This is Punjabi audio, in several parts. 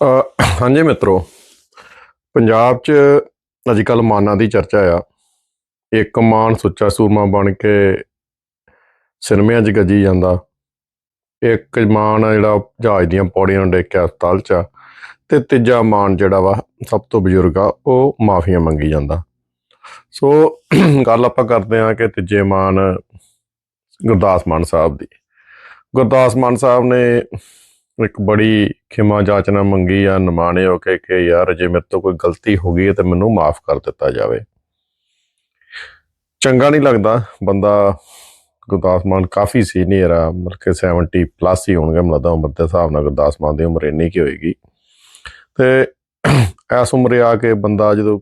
ਹਾਂਜੀ ਮਿੱਤਰੋ, ਪੰਜਾਬ 'ਚ ਅੱਜ ਕੱਲ ਮਾਨਾਂ ਦੀ ਚਰਚਾ ਆ। ਇੱਕ ਮਾਨ ਸੁੱਚਾ ਸੂਰਮਾ ਬਣ ਕੇ ਸਿਨੇਮਿਆਂ 'ਚ ਗੱਜੀ ਜਾਂਦਾ। ਇੱਕ ਮਾਨ ਜਿਹੜਾ ਜਹਾਜ਼ ਦੀਆਂ ਪੌੜੀਆਂ ਨੂੰ ਡੇਕ ਕੇ ਹਸਪਤਾਲ 'ਚ ਆ। ਤੇ ਤੀਜਾ ਮਾਨ ਜਿਹੜਾ ਵਾ, ਸਭ ਤੋਂ ਬਜ਼ੁਰਗ ਆ, ਉਹ ਮਾਫੀਆਂ ਮੰਗੀ ਜਾਂਦਾ। ਸੋ ਗੱਲ ਆਪਾਂ ਕਰਦੇ ਆ ਕਿ ਤੀਜੇ ਮਾਨ ਗੁਰਦਾਸ ਮਾਨ ਸਾਹਿਬ ਦੀ। ਗੁਰਦਾਸ ਮਾਨ ਸਾਹਿਬ ਨੇ ਇੱਕ ਬੜੀ ਖਿਮਾ ਜਾਚਨਾ ਮੰਗੀ ਆ, ਨਮਾਣੇ ਹੋ ਕੇ ਕਿ ਯਾਰ ਜੇ ਮੇਰੇ ਤੋਂ ਕੋਈ ਗਲਤੀ ਹੋ ਗਈ ਹੈ ਤੇ ਮੈਨੂੰ ਮਾਫ ਕਰ ਦਿੱਤਾ ਜਾਵੇ। ਚੰਗਾ ਨਹੀਂ ਲੱਗਦਾ, ਬੰਦਾ ਗੁਰਦਾਸ ਮਾਨ ਕਾਫੀ ਸੀਨੀਅਰ ਆ, ਮਤਲਬ ਕਿ 70 ਪਲੱਸ ਹੀ ਹੋਣਗੇ ਮਲਦਾ ਉਮਰ ਦੇ ਹਿਸਾਬ ਨਾਲ ਗੁਰਦਾਸ ਮਾਨ ਦੀ ਉਮਰ ਇੰਨੀ ਕੀ ਹੋਏਗੀ। ਤੇ ਐਸ ਉਮਰੇ ਆ ਕੇ ਬੰਦਾ ਜਦੋਂ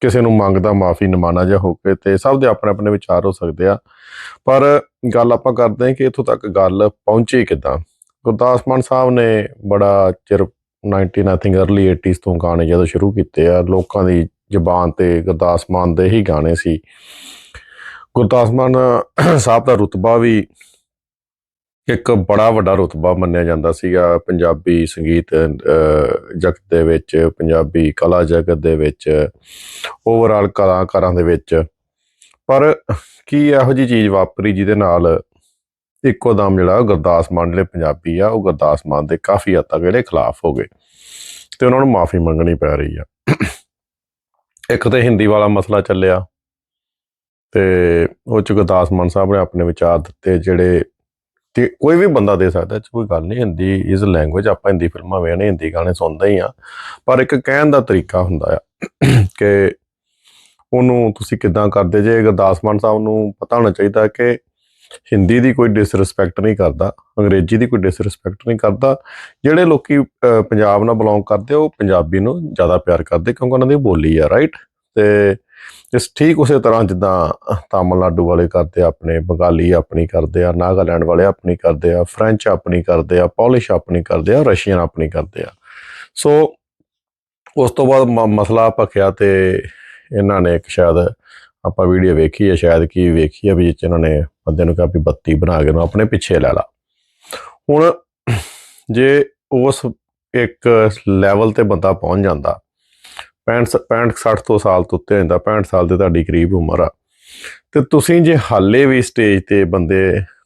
ਕਿਸੇ ਨੂੰ ਮੰਗਦਾ, ਮਾਫੀ ਨਮਾਨਾ ਜਿਹਾ ਹੋ ਕੇ ਤੇ ਸਭ ਦੇ ਆਪਣੇ ਆਪਣੇ ਵਿਚਾਰ ਹੋ ਸਕਦੇ ਆ। ਪਰ ਗੱਲ ਆਪਾਂ ਕਰਦੇ ਹਾਂ ਕਿ ਇੱਥੋਂ ਤੱਕ ਗੱਲ ਪਹੁੰਚੀ ਕਿਦਾਂ? ਗੁਰਦਾਸ ਮਾਨ ਸਾਹਿਬ ਨੇ ਬੜਾ ਚਿਰ 19 ਆਈ ਥਿੰਕ अर्ਲੀ 80s ਤੋਂ ਗਾਣੇ ਜਦੋਂ ਸ਼ੁਰੂ ਕੀਤੇ ਆ, ਲੋਕਾਂ ਦੀ ਜ਼ਬਾਨ ਤੇ ਗੁਰਦਾਸ ਮਾਨ ਦੇ ਹੀ ਗਾਣੇ ਸੀ। ਗੁਰਦਾਸ ਮਾਨ ਸਾਹਿਬ ਦਾ ਰੁਤਬਾ ਵੀ ਇੱਕ ਬੜਾ ਵੱਡਾ ਰੁਤਬਾ ਮੰਨਿਆ ਜਾਂਦਾ ਸੀਗਾ। ਪੰਜਾਬੀ ਸੰਗੀਤ ਜਗਤ ਦੇ ਵਿੱਚ, ਪੰਜਾਬੀ ਕਲਾ ਜਗਤ ਦੇ ਵਿੱਚ ਓਵਰਆਲ ਕਲਾਕਾਰਾਂ ਦੇ ਵਿੱਚ। ਪਰ ਕੀ ਇਹੋ ਜੀ ਚੀਜ਼ ਵਾਪਰੀ ਜਿਹਦੇ ਨਾਲ ਇੱਕੋ ਦਮ ਜਿਹੜਾ ਗੁਰਦਾਸ ਮਾਨ ਜਿਹੜੇ ਪੰਜਾਬੀ ਆ, ਉਹ ਗੁਰਦਾਸ ਮਾਨ ਦੇ ਕਾਫੀ ਹੱਦ ਤੱਕ ਜਿਹੜੇ ਖਿਲਾਫ ਹੋ ਗਏ ਤੇ ਉਹਨਾਂ ਨੂੰ ਮਾਫੀ ਮੰਗਣੀ ਪੈ ਰਹੀ ਆ। ਇੱਕ ਤੇ ਹਿੰਦੀ ਵਾਲਾ ਮਸਲਾ ਚੱਲਿਆ ਤੇ ਉਹ ਚ ਗੁਰਦਾਸ ਮਾਨ ਸਾਹਿਬ ਨੇ ਆਪਣੇ ਵਿਚਾਰ ਦਿੱਤੇ ਜਿਹੜੇ ਤੇ ਕੋਈ ਵੀ ਬੰਦਾ ਦੇ ਸਕਦਾ, ਇਹ ਕੋਈ ਗੱਲ ਨਹੀਂ, ਹਿੰਦੀ ਇਜ਼ ਲੈਂਗੁਏਜ ਆਪਾਂ ਹਿੰਦੀ ਫਿਲਮਾਂ ਵੇਖਣੇ ਹਿੰਦੀ ਗਾਣੇ ਸੁਣਦੇ ਹੀ ਆ ਪਰ ਇੱਕ ਕਹਿਣ ਦਾ ਤਰੀਕਾ ਹੁੰਦਾ ਆ ਕਿ ਉਹਨੂੰ ਤੁਸੀਂ ਕਿਦਾਂ ਕਰਦੇ ਜੇ, ਗੁਰਦਾਸ ਮਾਨ ਸਾਹਿਬ ਨੂੰ ਪਤਾ ਹੋਣਾ ਚਾਹੀਦਾ ਕਿ ਹਿੰਦੀ ਦੀ ਕੋਈ ਡਿਸਰਿਸਪੈਕਟ ਨਹੀਂ ਕਰਦਾ, ਅੰਗਰੇਜ਼ੀ ਦੀ ਕੋਈ ਡਿਸਰਿਸਪੈਕਟ ਨਹੀਂ ਕਰਦਾ। ਜਿਹੜੇ ਲੋਕੀ ਪੰਜਾਬ ਨਾਲ ਬਿਲੋਂਗ ਕਰਦੇ, ਉਹ ਪੰਜਾਬੀ ਨੂੰ ਜ਼ਿਆਦਾ ਪਿਆਰ ਕਰਦੇ ਕਿਉਂਕਿ ਉਹਨਾਂ ਦੀ ਬੋਲੀ ਆ ਰਾਈਟ ਤੇ ਇਸ ਠੀਕ ਉਸੇ ਤਰ੍ਹਾਂ ਜਿੱਦਾਂ ਤਾਮਿਲਨਾਡੂ ਵਾਲੇ ਕਰਦੇ ਆਪਣੇ, ਬੰਗਾਲੀ ਆਪਣੀ ਕਰਦੇ ਆ, ਨਾਗਾਲੈਂਡ ਵਾਲੇ ਆਪਣੀ ਕਰਦੇ ਆ, ਫ੍ਰੈਂਚ ਆਪਣੀ ਕਰਦੇ ਆ, ਪੋਲਿਸ਼ ਆਪਣੀ ਕਰਦੇ ਆ, ਰਸ਼ੀਅਨ ਆਪਣੀ ਕਰਦੇ ਆ। ਸੋ ਉਸ ਤੋਂ ਬਾਅਦ ਮ- ਮਸਲਾ ਭਖਿਆ ਤੇ ਇਹਨਾਂ ਨੇ ਇੱਕ ਸ਼ਾਇਦ ਆਪਾਂ ਵੀਡੀਓ ਵੇਖੀ ਹੈ ਸ਼ਾਇਦ ਕੀ ਵੇਖੀ ਹੈ ਵੀ ਜਿਹ 'ਚ ਇਹਨਾਂ ਨੇ ਬੰਦੇ ਨੂੰ ਕਿਹਾ ਵੀ ਬੱਤੀ ਬਣਾ ਕੇ ਨੂੰ ਆਪਣੇ ਪਿੱਛੇ ਲੈ ਲਾ। ਹੁਣ ਜੇ ਉਸ ਇੱਕ ਲੈਵਲ ਤੇ ਬੰਦਾ ਪਹੁੰਚ ਜਾਂਦਾ 65 65 60 ਤੋਂ ਸਾਲ ਤੋਂ ਉੱਤੇ ਹੋ ਜਾਂਦਾ 65 ਸਾਲ ਦੇ ਤੁਹਾਡੀ ਕਰੀਬ ਉਮਰ ਆ, ਤੇ ਤੁਸੀਂ ਜੇ ਹਾਲੇ ਵੀ ਸਟੇਜ ਤੇ ਬੰਦੇ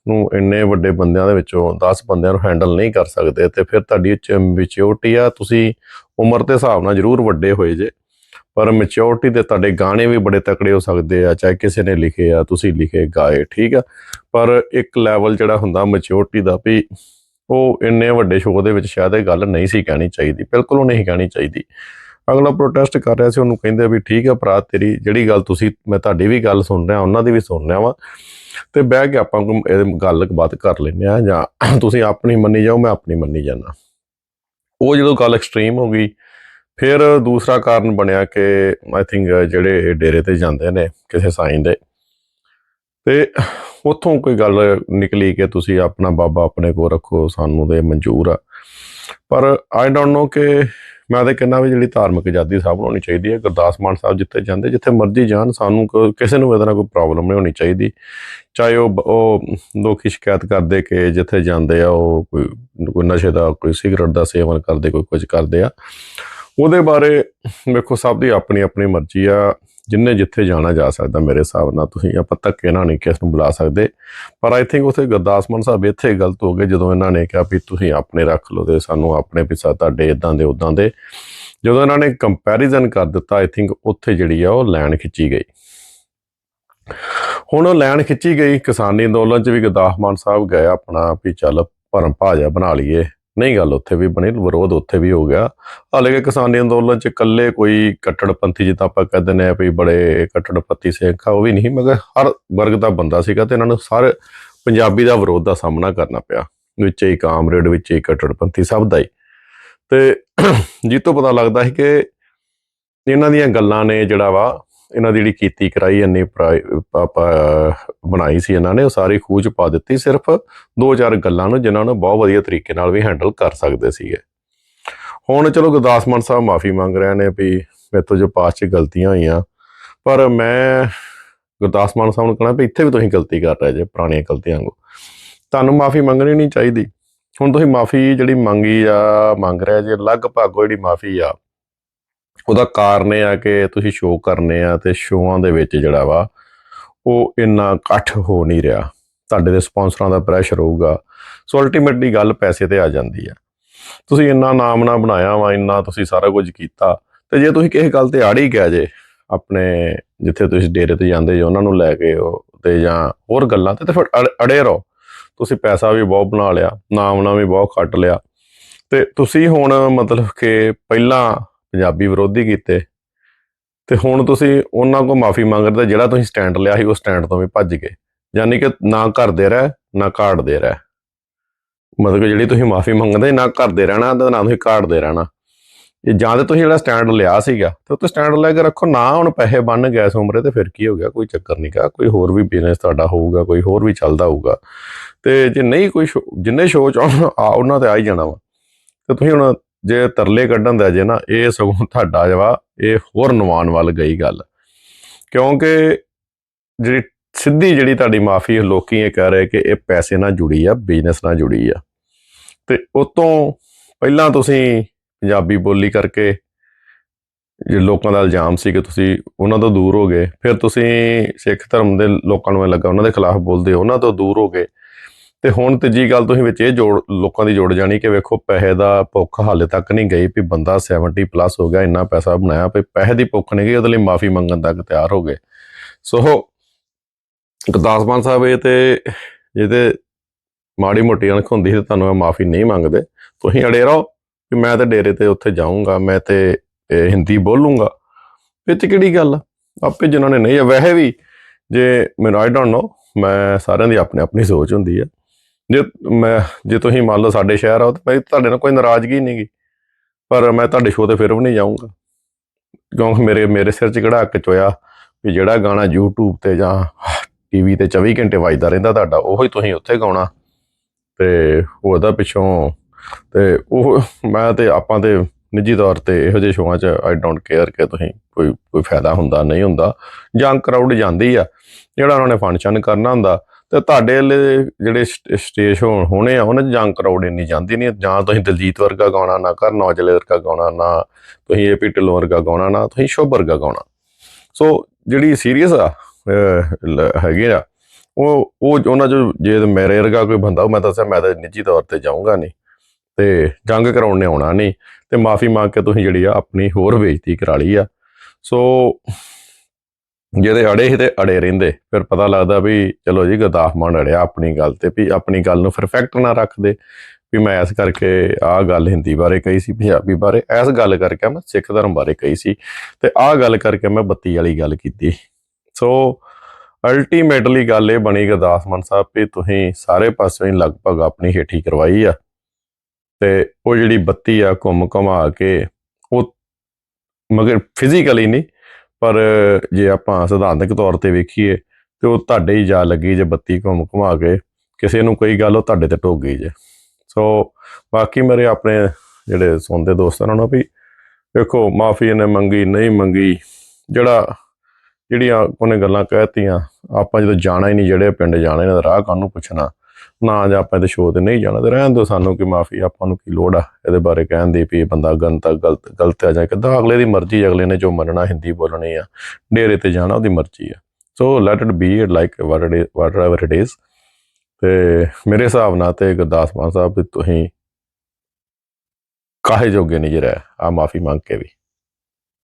ਨੂੰ ਇੰਨੇ ਵੱਡੇ ਬੰਦਿਆਂ ਦੇ ਵਿੱਚੋਂ 10 ਬੰਦਿਆਂ ਨੂੰ ਹੈਂਡਲ ਨਹੀਂ ਕਰ ਸਕਦੇ, ਤੇ ਫਿਰ ਤੁਹਾਡੀ ਮੈਚਿਓਰਟੀ ਆ, ਤੁਸੀਂ ਉਮਰ ਦੇ ਹਿਸਾਬ ਨਾਲ ਜ਼ਰੂਰ ਵੱਡੇ ਹੋਏ ਜੇ। ਪਰ ਮੈਚਿਓਰਟੀ ਦੇ ਤੁਹਾਡੇ ਗਾਣੇ ਵੀ ਬੜੇ ਤਕੜੇ ਹੋ ਸਕਦੇ ਆ, ਚਾਹੇ ਕਿਸੇ ਨੇ ਲਿਖੇ ਆ, ਤੁਸੀਂ ਲਿਖੇ ਗਾਏ, ਠੀਕ ਆ? ਪਰ ਇੱਕ ਲੈਵਲ ਜਿਹੜਾ ਹੁੰਦਾ ਮੈਚਿਓਰਟੀ ਦਾ ਵੀ ਉਹ ਇੰਨੇ ਵੱਡੇ ਸ਼ੋਅ ਦੇ ਵਿੱਚ ਸ਼ਾਇਦ ਇਹ ਗੱਲ ਨਹੀਂ ਸੀ ਕਹਿਣੀ ਚਾਹੀਦੀ, ਬਿਲਕੁਲ ਉਹ ਨਹੀਂ ਕਹਿਣੀ ਚਾਹੀਦੀ। ਅਗਲਾ ਪ੍ਰੋਟੈਸਟ ਕਰ ਰਿਹਾ ਸੀ, ਉਹਨੂੰ ਕਹਿੰਦੇ ਵੀ ਠੀਕ ਆ ਭਰਾ, ਤੇਰੀ ਜਿਹੜੀ ਗੱਲ ਤੁਸੀਂ, ਮੈਂ ਤੁਹਾਡੀ ਵੀ ਗੱਲ ਸੁਣ ਰਿਹਾ, ਉਹਨਾਂ ਦੀ ਵੀ ਸੁਣ ਰਿਹਾ ਵਾਂ। ਤੇ ਬਹਿ ਕੇ ਆਪਾਂ ਇਹ ਗੱਲ ਬਾਤ ਕਰ ਲੈਂਦੇ ਆ ਜਾਂ ਤੁਸੀਂ ਆਪਣੀ ਮੰਨੀ ਜਾਓ, ਮੈਂ ਆਪਣੀ ਮੰਨੀ ਜਾਣਾ ਉਹ ਜਦੋਂ ਗੱਲ ਐਕਸਟ੍ਰੀਮ ਹੋ ਗਈ ਫਿਰ ਦੂਸਰਾ ਕਾਰਨ ਬਣਿਆ ਕਿ ਆਈ ਥਿੰਕ ਜਿਹੜੇ ਡੇਰੇ ਤੇ ਜਾਂਦੇ ਨੇ ਕਿਸੇ ਸਾਈਂ ਦੇ, ਤੇ ਉੱਥੋਂ ਕੋਈ ਗੱਲ ਨਿਕਲੀ ਕਿ ਤੁਸੀਂ ਆਪਣਾ ਬਾਬਾ ਆਪਣੇ ਕੋਲ ਰੱਖੋ, ਸਾਨੂੰ ਦੇ ਮਨਜ਼ੂਰ ਆ। ਪਰ ਆਈ ਡੋਨਟ ਨੋ ਕਿ ਮੈਂ ਤਾਂ ਕਹਿੰਦਾ ਵੀ ਜਿਹੜੀ ਧਾਰਮਿਕ ਆਜ਼ਾਦੀ ਸਭ ਨੂੰ ਹੋਣੀ ਚਾਹੀਦੀ ਹੈ, ਗੁਰਦਾਸ ਮਾਨ ਸਾਹਿਬ ਜਿੱਥੇ ਜਾਂਦੇ, ਜਿੱਥੇ ਮਰਜ਼ੀ ਜਾਣ, ਸਾਨੂੰ ਕੋ- ਕਿਸੇ ਨੂੰ ਇਹਦੇ ਨਾਲ ਕੋਈ ਪ੍ਰੋਬਲਮ ਨਹੀਂ ਹੋਣੀ ਚਾਹੀਦੀ। ਚਾਹੇ ਉਹ ਬ- ਉਹ ਲੋਕੀ ਸ਼ਿਕਾਇਤ ਕਰਦੇ ਕਿ ਜਿੱਥੇ ਜਾਂਦੇ ਆ, ਉਹ ਕੋਈ ਕੋਈ ਨਸ਼ੇ ਦਾ, ਕੋਈ ਸਿਗਰਟ ਦਾ ਸੇਵਨ ਕਰਦੇ, ਕੋਈ ਕੁਝ ਕਰਦੇ ਆ। ਉਹਦੇ ਬਾਰੇ ਵੇਖੋ ਸਭ ਦੀ ਆਪਣੀ ਆਪਣੀ ਮਰਜ਼ੀ ਆ। ਜਿੰਨੇ ਜਿੱਥੇ ਜਾਣਾ ਜਾ ਸਕਦਾ ਮੇਰੇ ਹਿਸਾਬ ਨਾਲ ਤੁਸੀਂ, ਆਪਾਂ ਧੱਕੇ ਨਾਲ ਨਹੀਂ ਕਿਸ ਨੂੰ ਬੁਲਾ ਸਕਦੇ। ਪਰ ਆਈ ਥਿੰਕ ਉਥੇ ਗੁਰਦਾਸ ਮਾਨ ਸਾਹਿਬ ਇੱਥੇ ਗਲਤ ਹੋ ਗਏ ਜਦੋਂ ਇਹਨਾਂ ਨੇ ਕਿਹਾ ਵੀ ਤੁਸੀਂ ਆਪਣੇ ਰੱਖ ਲਓ ਤੇ ਸਾਨੂੰ ਆਪਣੇ ਪਿੱਛਾ ਤੁਹਾਡੇ ਇਦਾਂ ਦੇ ਉਦਾਂ ਦੇ, ਜਦੋਂ ਇਹਨਾਂ ਨੇ ਕੰਪੈਰੀਜ਼ਨ ਕਰ ਦਿੱਤਾ ਆਈ ਥਿੰਕ ਉੱਥੇ ਜਿਹੜੀ ਆ ਉਹ ਲੈਣ ਖਿੱਚੀ ਗਈ। ਹੁਣ ਉਹ ਲੈਣ ਖਿੱਚੀ ਗਈ, ਕਿਸਾਨੀ ਅੰਦੋਲਨ ਚ ਵੀ ਗੁਰਦਾਸ ਮਾਨ ਸਾਹਿਬ ਗਏ ਆਪਣਾ ਵੀ ਚੱਲ ਭਰਮ ਭਾਜਾ ਬਣਾ ਲਈਏ। ਨਹੀਂ ਗੱਲ ਉੱਥੇ ਵੀ ਬਣੀ, ਵਿਰੋਧ ਉੱਥੇ ਵੀ ਹੋ ਗਿਆ। ਹਾਲੇ ਕਿਸਾਨੀ ਅੰਦੋਲਨ ਚ ਇਕੱਲੇ ਕੋਈ ਕੱਟੜਪੰਥੀ ਜਿੱਦਾਂ ਆਪਾਂ ਕਹਿੰਦੇ ਨੇ ਵੀ ਬੜੇ ਕੱਟੜਪੰਥੀ ਸਿੱਖ ਆ, ਉਹ ਵੀ ਨਹੀਂ, ਮਗਰ ਹਰ ਵਰਗ ਦਾ ਬੰਦਾ ਸੀਗਾ ਤੇ ਇਹਨਾਂ ਨੂੰ ਸਾਰੇ ਪੰਜਾਬੀ ਦਾ ਵਿਰੋਧ ਦਾ ਸਾਹਮਣਾ ਕਰਨਾ ਪਿਆ। ਵਿੱਚ ਹੀ ਕਾਮਰੇਡ, ਵਿੱਚ ਹੀ ਕੱਟੜਪੰਥੀ ਸਭ ਦਾ ਹੀ। ਤੇ ਤੋਂ ਪਤਾ ਲੱਗਦਾ ਹੈ ਕਿ ਇਹਨਾਂ ਦੀਆਂ ਗੱਲਾਂ ਨੇ ਜਿਹੜਾ ਵਾ ਇਹਨਾਂ ਦੀ ਜਿਹੜੀ ਕੀਤੀ ਕਰਾਈ, ਇੰਨੀ ਪ੍ਰਾਈ- ਬਣਾਈ ਸੀ ਇਹਨਾਂ ਨੇ, ਉਹ ਸਾਰੀ ਖੂਜ ਪਾ ਦਿੱਤੀ ਸਿਰਫ ਦੋ ਚਾਰ ਗੱਲਾਂ ਨੂੰ, ਜਿਨ੍ਹਾਂ ਨੂੰ ਬਹੁਤ ਵਧੀਆ ਤਰੀਕੇ ਨਾਲ ਵੀ ਹੈਂਡਲ ਕਰ ਸਕਦੇ ਸੀਗੇ। ਹੁਣ ਚਲੋ ਗੁਰਦਾਸ ਮਾਨ ਸਾਹਿਬ ਮਾਫੀ ਮੰਗ ਰਹੇ ਨੇ ਵੀ ਮੇਰੇ ਤੋਂ ਜੋ ਪਾਸ 'ਚ ਗਲਤੀਆਂ ਹੋਈਆਂ, ਪਰ ਮੈਂ ਗੁਰਦਾਸ ਮਾਨ ਸਾਹਿਬ ਨੂੰ ਕਹਣਾ ਵੀ ਇੱਥੇ ਵੀ ਤੁਸੀਂ ਗਲਤੀ ਕਰ ਰਹੇ ਜੇ, ਪੁਰਾਣੀਆਂ ਗਲਤੀਆਂ ਵਾਂਗੂ। ਤੁਹਾਨੂੰ ਮਾਫੀ ਮੰਗਣੀ ਨਹੀਂ ਚਾਹੀਦੀ। ਹੁਣ ਤੁਸੀਂ ਮਾਫੀ ਜਿਹੜੀ ਮੰਗੀ ਆ, ਮੰਗ ਰਿਹਾ ਜੇ, ਲਗਭਗ ਜਿਹੜੀ ਮਾਫੀ ਆ ਉਹਦਾ ਕਾਰਨ ਇਹ ਆ ਕਿ ਤੁਸੀਂ ਸ਼ੋਅ ਕਰਨੇ ਆ ਤੇ ਸ਼ੋਆਂ ਦੇ ਵਿੱਚ ਜਿਹੜਾ ਵਾ, ਉਹ ਇੰਨਾ ਇਕੱਠ ਹੋ ਨਹੀਂ ਰਿਹਾ। ਤੁਹਾਡੇ ਦੇ ਸਪਾਂਸਰਾਂ ਦਾ ਪ੍ਰੈਸ਼ਰ ਹੋਊਗਾ। ਸੋ ਅਲਟੀਮੇਟਲੀ ਗੱਲ ਪੈਸੇ ਤੇ ਆ ਜਾਂਦੀ ਆ। ਤੁਸੀਂ ਇੰਨਾ ਨਾਮ ਨਾ ਬਣਾਇਆ ਵਾ, ਇੰਨਾ ਤੁਸੀਂ ਸਾਰਾ ਕੁਝ ਕੀਤਾ। ਤੇ ਜੇ ਤੁਸੀਂ ਕਿਸੇ ਗੱਲ ਤੇ ਆੜੀ ਗਿਆ ਜੇ, ਆਪਣੇ ਜਿੱਥੇ ਤੁਸੀਂ ਡੇਰੇ ਤੇ ਜਾਂਦੇ ਜੇ, ਉਹਨਾਂ ਨੂੰ ਲੈ ਕੇ ਉਹ ਤੇ ਜਾਂ ਹੋਰ ਗੱਲਾਂ ਤੇ ਤੇ ਫਿਰ ਅੜ- ਅੜੇ ਰਹੋ। ਤੁਸੀਂ ਪੈਸਾ ਵੀ ਬਹੁਤ ਬਣਾ ਲਿਆ ਨਾਮ ਨਾ ਵੀ ਬਹੁਤ ਖੱਟ ਲਿਆ। ਤੇ ਤੁਸੀਂ ਹੁਣ ਮਤਲਬ ਕਿ ਪਹਿਲਾਂ ਪੰਜਾਬੀ ਵਿਰੋਧੀ ਕੀਤੇ। ਤੇ ਹੁਣ ਤੁਸੀਂ ਉਹਨਾਂ ਕੋਲ ਮਾਫੀ ਮੰਗਦੇ, ਜਿਹੜਾ ਤੁਸੀਂ ਸਟੈਂਡ ਲਿਆ ਸੀ, ਉਹ ਸਟੈਂਡ ਤੋਂ ਵੀ ਭੱਜ ਗਏ। ਯਾਨੀ ਕਿ ਨਾ ਕਰਦੇ ਰਹਿ, ਨਾ ਕਾੜਦੇ ਰਹਿ। ਮਤਲਬ ਜਿਹੜੀ ਤੁਸੀਂ ਮਾਫੀ ਮੰਗਦੇ, ਨਾ ਕਰਦੇ ਰਹਿਣਾ, ਤੇ ਨਾ ਤੁਸੀਂ ਕਾੜਦੇ ਰਹਿਣਾ। ਇਹ ਜਾਂ ਤੇ ਤੁਸੀਂ ਜਿਹੜਾ ਸਟੈਂਡ ਲਿਆ ਸੀਗਾ, ਤੇ ਉਹ ਸਟੈਂਡ ਲੈ ਕੇ ਰੱਖੋ, ਨਾ ਹੁਣ ਪੈਸੇ ਬਣ ਗਏ ਇਸ ਉਮਰੇ ਤੇ ਫਿਰ ਕੀ ਹੋ ਗਿਆ, ਕੋਈ ਚੱਕਰ ਨਹੀਂ ਗਾ। ਕੋਈ ਹੋਰ ਵੀ ਬਿਜ਼ਨਸ ਤੁਹਾਡਾ ਹੋਊਗਾ, ਕੋਈ ਹੋਰ ਵੀ ਚੱਲਦਾ ਹੋਊਗਾ। ਤੇ ਜੇ ਨਹੀਂ ਕੋਈ show- ਜਿੰਨੇ ਸ਼ੋਅ ਚ ਆ ਉਹਨਾਂ ਤੇ ਆ ਹੀ ਜਾਣਾ ਵਾ। ਤੇ ਤੁਸੀਂ ਹੁਣ ਜੇ ਤਰਲੇ ਕੱਢਣ ਦਾ ਜੇ ਨਾ ਇਹ ਸਗੋਂ ਤੁਹਾਡਾ ਜਵਾ ਇਹ ਹੋਰ ਨਵਾਨ ਵੱਲ ਗਈ ਗੱਲ। ਕਿਉਂਕਿ ਜਿਹੜੀ ਸਿੱਧੀ ਜਿਹੜੀ ਤੁਹਾਡੀ ਮਾਫੀ ਲੋਕੀ ਇਹ ਕਹਿ ਰਹੇ ਕਿ ਇਹ ਪੈਸੇ ਨਾਲ ਜੁੜੀ ਆ ਬਿਜ਼ਨਸ ਨਾਲ ਜੁੜੀ ਆ। ਤੇ ਉਤੋਂ ਪਹਿਲਾਂ ਤੁਸੀਂ ਪੰਜਾਬੀ ਬੋਲੀ ਕਰਕੇ ਜੇ ਲੋਕਾਂ ਦਾ ਇਲਜ਼ਾਮ ਸੀ ਕਿ ਤੁਸੀਂ ਉਹਨਾਂ ਤੋਂ ਦੂਰ ਹੋ ਗਏ ਫਿਰ ਤੁਸੀਂ ਸਿੱਖ ਧਰਮ ਦੇ ਲੋਕਾਂ ਨੂੰ ਇਹ ਲੱਗਾ ਉਹਨਾਂ ਦੇ ਖਿਲਾਫ ਬੋਲਦੇ ਹੋ, ਉਹਨਾਂ ਤੋਂ ਦੂਰ ਹੋ ਗਏ। ਤੇ ਹੁਣ ਤੀਜੀ ਗੱਲ ਤੁਸੀਂ ਵਿੱਚ ਇਹ ਜੋੜ, ਲੋਕਾਂ ਦੀ ਜੋੜ ਜਾਣੀ ਕਿ ਵੇਖੋ ਪੈਸੇ ਦਾ ਭੁੱਖ ਹਾਲੇ ਤੱਕ ਨਹੀਂ ਗਈ ਵੀ ਬੰਦਾ 70 ਪਲੱਸ ਹੋ ਗਿਆ, ਇੰਨਾ ਪੈਸਾ ਬਣਾਇਆ ਵੀ ਪੈਸੇ ਦੀ ਭੁੱਖ ਨਹੀਂ ਗਈ, ਉਹਦੇ ਲਈ ਮਾਫੀ ਮੰਗਣ ਤੱਕ ਤਿਆਰ ਹੋ ਗਏ। ਸੋ ਗੁਰਦਾਸ ਮਾਨ ਸਾਹਿਬ, ਇਹ ਤੇ ਜਿਹਦੇ ਮਾੜੀ ਮੋਟੀ ਅਣਖ ਹੁੰਦੀ ਤੇ ਤੁਹਾਨੂੰ ਮੈਂ ਮਾਫੀ ਨਹੀਂ ਮੰਗਦੇ। ਤੁਸੀਂ ਅੜੇ ਰਹੋ ਕਿ ਮੈਂ ਤਾਂ ਡੇਰੇ ਤੇ ਉੱਥੇ ਜਾਊਂਗਾ, ਮੈਂ ਤੇ ਹਿੰਦੀ ਬੋਲੂੰਗਾ। ਵਿੱਚ ਕਿਹੜੀ ਗੱਲ ਆ? ਆਪੇ ਜਿਨ੍ਹਾਂ ਨੇ ਨਹੀਂ ਵੈਸੇ ਵੀ ਜੇ ਮੈਨੂੰ ਆਈ ਡੋਨਟ ਨੋ ਮੈਂ ਸਾਰਿਆਂ ਦੀ ਆਪਣੀ ਆਪਣੀ ਸੋਚ ਹੁੰਦੀ ਹੈ ਜੇ ਮੈਂ, ਜੇ ਤੁਸੀਂ ਮੰਨ ਲਓ ਸਾਡੇ ਸ਼ਹਿਰ ਆਓ ਤਾਂ ਭਾਈ ਤੁਹਾਡੇ ਨਾਲ ਕੋਈ ਨਾਰਾਜ਼ਗੀ ਨਹੀਂ ਗੀ। ਪਰ ਮੈਂ ਤੁਹਾਡੇ ਸ਼ੋਅ ਤੇ ਫਿਰ ਵੀ ਨਹੀਂ ਜਾਊਂਗਾ। ਕਿਉਂਕਿ ਮੇਰੇ ਮੇਰੇ ਸਿਰ 'ਚ ਕਿਹੜਾ ਹੱਕ ਚੋਇਆ ਵੀ ਜਿਹੜਾ ਗਾਣਾ YouTube ਤੇ ਜਾਂ ਟੀਵੀ ਤੇ 24 ਘੰਟੇ ਵੱਜਦਾ ਰਹਿੰਦਾ ਤੁਹਾਡਾ, ਉਹੀ ਤੁਸੀਂ ਉੱਥੇ ਗਾਉਣਾ। ਤੇ ਉਹਦਾ ਪਿੱਛੋਂ, ਤੇ ਉਹ ਮੈਂ ਤੇ ਆਪਾਂ ਤੇ ਨਿੱਜੀ ਤੌਰ ਤੇ ਇਹੋ ਜਿਹੇ ਸ਼ੋਆਂ 'ਚ ਆਈ ਡੋਨਟ ਕੇਅਰ ਕਿ ਤੁਸੀਂ ਕੋਈ ਕੋਈ ਫਾਇਦਾ ਹੁੰਦਾ, ਨਹੀਂ ਹੁੰਦਾ। ਜਾਂ ਕਰਾਊਡ ਜਾਂਦੀ ਆ, ਜਿਹੜਾ ਉਹਨਾਂ ਨੇ ਫੰਕਸ਼ਨ ਕਰਨਾ ਹੁੰਦਾ। ਤੇ ਤੁਹਾਡੇ ਵਾਲੇ ਜਿਹੜੇ ਸਟੇਜ ਹੋਣੇ ਆ ਉਹਨਾਂ 'ਚ ਜਾਂ ਕਰਾਊਡ ਇੰਨੀ ਜਾਂਦੀ ਨਹੀਂ ਜਾਂ ਤੁਸੀਂ ਦਲਜੀਤ ਵਰਗਾ ਗਾਉਣਾ ਨਾ ਕਰਨ ਔਜਲੇ ਵਰਗਾ ਗਾਉਣਾ ਨਾ ਤੁਸੀਂ ਏਪੀ ਢਿੱਲੋਂ ਵਰਗਾ ਗਾਉਣਾ ਨਾ ਤੁਸੀਂ ਸ਼ੋਭ ਵਰਗਾ ਗਾਉਣਾ। ਸੋ ਜਿਹੜੀ ਸੀਰੀਅਸ ਆ ਹੈਗੇ ਆ ਉਹ ਉਹ ਉਹਨਾਂ ਚ ਜੇ ਮੇਰੇ ਵਰਗਾ ਕੋਈ ਬੰਦਾ ਹੋਊ, ਮੈਂ ਦੱਸਿਆ ਮੈਂ ਤਾਂ ਨਿੱਜੀ ਤੌਰ ਤੇ ਜਾਊਂਗਾ ਨਹੀਂ ਤੇ ਜੰਗ ਕਰਾਉਣ ਨੇ ਆਉਣਾ ਨਹੀਂ ਤੇ ਮਾਫੀ ਮੰਗ ਕੇ ਤੁਸੀਂ ਜਿਹੜੀ ਆ ਆਪਣੀ ਹੋਰ ਬੇਇੱਜ਼ਤੀ ਕਰਾ ਲਈ ਆ। ਸੋ ਜਿਹੜੇ ਅੜੇ ਸੀ ਤੇ ਅੜੇ ਰਹਿੰਦੇ, ਫਿਰ ਪਤਾ ਲੱਗਦਾ ਵੀ ਚਲੋ ਜੀ ਗੁਰਦਾਸ ਮਾਨ ਅੜਿਆ ਆਪਣੀ ਗੱਲ ਤੇ, ਵੀ ਆਪਣੀ ਗੱਲ ਨੂੰ ਪਰਫੈਕਟ ਨਾ ਰੱਖਦੇ। ਵੀ ਮੈਂ ਇਸ ਕਰਕੇ ਆਹ ਗੱਲ ਹਿੰਦੀ ਬਾਰੇ ਕਹੀ ਸੀ, ਪੰਜਾਬੀ ਬਾਰੇ, ਇਸ ਗੱਲ ਕਰਕੇ ਮੈਂ ਸਿੱਖ ਧਰਮ ਬਾਰੇ ਕਹੀ ਸੀ ਤੇ ਆਹ ਗੱਲ ਕਰਕੇ ਮੈਂ ਬੱਤੀ ਵਾਲੀ ਗੱਲ ਕੀਤੀ। ਸੋ ਅਲਟੀਮੇਟਲੀ ਗੱਲ ਇਹ ਬਣੀ ਗੁਰਦਾਸ ਮਾਨ ਸਾਹਿਬ, ਵੀ ਤੁਸੀਂ ਸਾਰੇ ਪਾਸਿਓਂ ਹੀ ਲਗਭਗ ਆਪਣੀ ਹੇਠੀ ਕਰਵਾਈ ਆ। ਤੇ ਉਹ ਜਿਹੜੀ ਬੱਤੀ ਆ ਘੁੰਮ ਘੁਮਾ ਕੇ, ਉਹ ਮਗਰ ਫਿਜ਼ੀਕਲੀ ਨਹੀਂ ਪਰ ਜੇ ਆਪਾਂ ਸਿਧਾਂਤਕ ਤੌਰ ਤੇ ਵੇਖੀਏ ਤੇ ਉਹ ਤੁਹਾਡੇ ਹੀ ਜਾ ਲੱਗੀ ਜੇ ਬੱਤੀ ਘੁੰਮ ਘੁਮਾ ਕੇ, ਕਿਸੇ ਨੂੰ ਕੋਈ ਗੱਲ ਉਹ ਤੁਹਾਡੇ ਤੇ ਟੋਕ ਗਈ ਜੇ। ਸੋ ਬਾਕੀ ਮੇਰੇ ਆਪਣੇ ਜਿਹੜੇ ਸੁਣਦੇ ਦੋਸਤਾਂ ਨੂੰ ਵੀ ਵੇਖੋ, ਮਾਫੀ ਇਹਨੇ ਮੰਗੀ, ਨਹੀਂ ਮੰਗੀ, ਜਿਹੜਾ, ਜਿਹੜੀਆਂ ਉਹਨੇ ਗੱਲਾਂ ਕਹਿਤੀਆਂ ਆਪਾਂ ਜਦੋਂ ਜਾਣਾ ਹੀ ਨਹੀਂ, ਜਿਹੜੇ ਪਿੰਡ ਜਾਣੇ ਨੇ ਰਾਹ ਕਾਹਨੂੰ ਪੁੱਛਣਾ? ਨਾ ਜਾਂ ਆਪਾਂ ਇਹਦੇ ਸ਼ੋਅ ਤੇ ਨਹੀਂ ਜਾਣਾ ਤੇ ਰਹਿਣ ਦਿਓ ਸਾਨੂੰ ਕਿ ਮਾਫੀ, ਆਪਾਂ ਨੂੰ ਕੀ ਲੋੜ ਆ? ਇਹਦੇ ਬਾਰੇ ਕਹਿਣ ਦੀ ਵੀ ਇਹ ਬੰਦਾ ਗਲਤ ਗਲਤ ਗਲਤ ਆ ਜਾਂ ਕਿੱਦਾਂ? ਅਗਲੇ ਦੀ ਮਰਜ਼ੀ, ਅਗਲੇ ਨੇ ਜੋ ਮੰਨਣਾ ਹਿੰਦੀ ਬੋਲਣੀ ਆ ਡੇਰੇ ਤੇ ਜਾਣਾ ਉਹਦੀ ਮਰਜ਼ੀ ਆ। So let it be like what it whatever it is ਤੇ ਮੇਰੇ ਹਿਸਾਬ ਨਾਲ ਤੇ ਗੁਰਦਾਸ ਮਾਨ ਸਾਹਿਬ ਵੀ ਤੁਸੀਂ ਕਾਹੇ ਜੋਗੇ ਨਹੀਂ ਰਹਿ ਆ ਮਾਫੀ ਮੰਗ ਕੇ ਵੀ।